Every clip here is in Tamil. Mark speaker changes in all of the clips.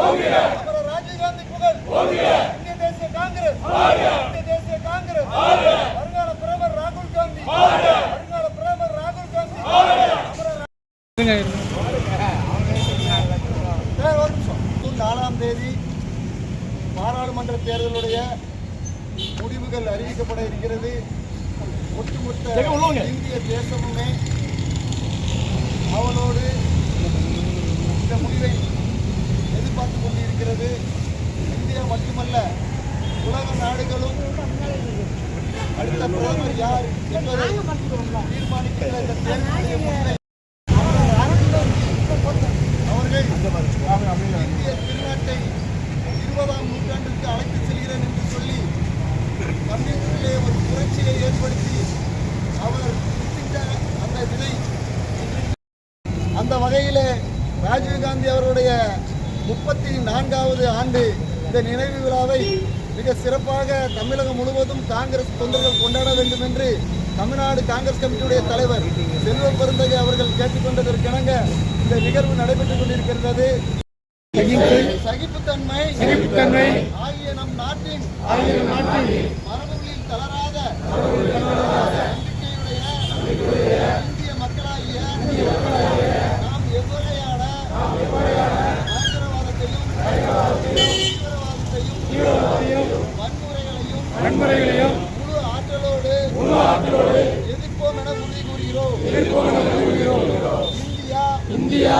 Speaker 1: அமர ராஜீவ்காந்தி புகழ் இந்திய தேசிய காங்கிரஸ் இந்திய தேசிய காங்கிரஸ் வருங்கால பிரதமர் ராகுல் காந்தி வருங்கால பிரதமர் ராகுல் காந்தி நாலாம் தேதி பாராளுமன்ற தேர்தலுடைய முடிவுகள் அறிவிக்கப்பட இருக்கிறது. ஒட்டுமொத்த இந்திய தேசமுமே அவளோடு இந்த முடிவை எதிர்பார்த்து கொண்டிருக்கிறது இந்தியா மட்டுமல்ல உலக நாடுகளும் அடுத்த பிரதமர் யார் என்பதை தீர்மானிக்கின்ற இந்த தேர்தலுடைய முடிவை அவர்கள் இந்திய திருநாட்டை இருபதாம் நூற்றாண்டிற்கு அழைத்து செல்கிறேன் என்று சொல்லி கம்ப்யூட்டரிலே ஒரு புரட்சியை ஏற்படுத்தி அவர் அந்த விதை. அந்த வகையிலே ராஜீவ்காந்தி அவருடைய முப்பத்தி நான்காவது ஆண்டு இந்த நினைவு விழாவை மிக சிறப்பாக தமிழகம் முழுவதும் காங்கிரஸ் தொண்டர்கள் கொண்டாட வேண்டும் என்று தமிழ்நாடு காங்கிரஸ் கமிட்டியுடைய தலைவர் செல்வ பெருந்தகை அவர்கள் கேட்டுக்கொண்டதற்கிணங்க இந்த நிகழ்வு நடைபெற்றுக் கொண்டிருக்கிறது சகிப்புத்தன்மை
Speaker 2: சகிப்புத்தன்மை
Speaker 1: ஆகிய நம் நாட்டின்
Speaker 2: ஆகிய நாட்டில்
Speaker 1: மரபுகளில் தளராத எதிர்ப்போம் என உறுதி கூறுகிறோம் இந்தியா
Speaker 2: இந்தியா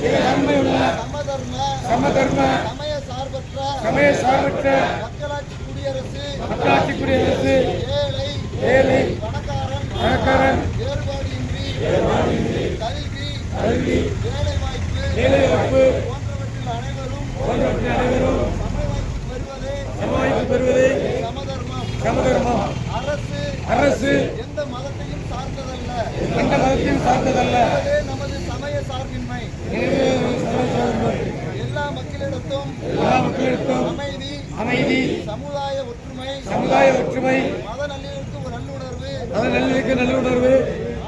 Speaker 1: இறையாண்மையுள்ள சமதர்ம
Speaker 2: சமதர்ம
Speaker 1: சமய சார்பற்ற
Speaker 2: சமய சார்பற்ற
Speaker 1: மக்களாட்சி குடியரசு
Speaker 2: மக்களாட்சி குடியரசு
Speaker 1: ஏழை
Speaker 2: ஏழை
Speaker 1: பணக்காரன்
Speaker 2: பணக்காரன்
Speaker 1: வேறுபாடின்றி கல்வி
Speaker 2: கல்வி
Speaker 1: போன்றவற்றில் அனைவரும்
Speaker 2: போன்றவற்றில் அனைவரும்
Speaker 1: பெறுவதே
Speaker 2: பெறுவதே
Speaker 1: சமதர்மம்.
Speaker 2: சமதர்மம்.
Speaker 1: அரசு எந்த மதத்தையும் சார்ந்ததல்ல.
Speaker 2: எந்த மதத்தையும் சார்ந்ததல்ல.
Speaker 1: நமது சமய சார்பின்மை. எல்லா மக்களிடத்தும்
Speaker 2: எல்லா மக்களிடத்தும்
Speaker 1: அமைதி
Speaker 2: அமைதி
Speaker 1: சமுதாய ஒற்றுமை
Speaker 2: சமுதாய ஒற்றுமை
Speaker 1: மத நல்லிணக்கு ஒரு நல்லுணர்வு
Speaker 2: மத நல்லிணக்க நல்லுணர்வு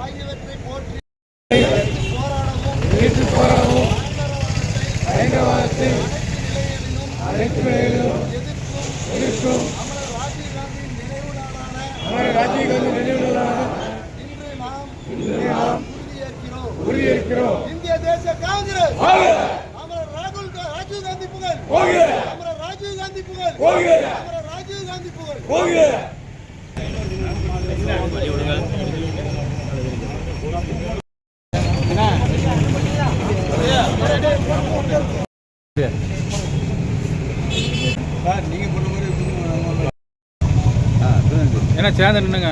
Speaker 1: ஆகியவற்றை போற்றி போராடவும்
Speaker 2: எதிர்த்து போராடவும்
Speaker 1: பயங்கரவாதத்தை அனைத்து நிலைகளிலும்
Speaker 2: அனைத்து நிலைகளிலும்
Speaker 1: எதிர்க்கும்
Speaker 2: எதிர்க்கும்
Speaker 1: அமரர் ராஜீவ்காந்தியின் நினைவு நாளான
Speaker 2: அமர ராஜீவ்காந்தி நினைவுகளான
Speaker 1: இன்று நாம்
Speaker 2: இன்று நாம்
Speaker 1: உறுதியேற்கிறோம் இந்திய தேசிய காங்கிரஸ். அமரர் ராகுல் ராஜீவ் காந்தி புகழ். அமரர் ராஜீவ் காந்தி புகழ். அமரர் ராஜீவ் காந்தி புகழ்.
Speaker 2: ஏன்னா சேர்ந்து நின்னுங்க.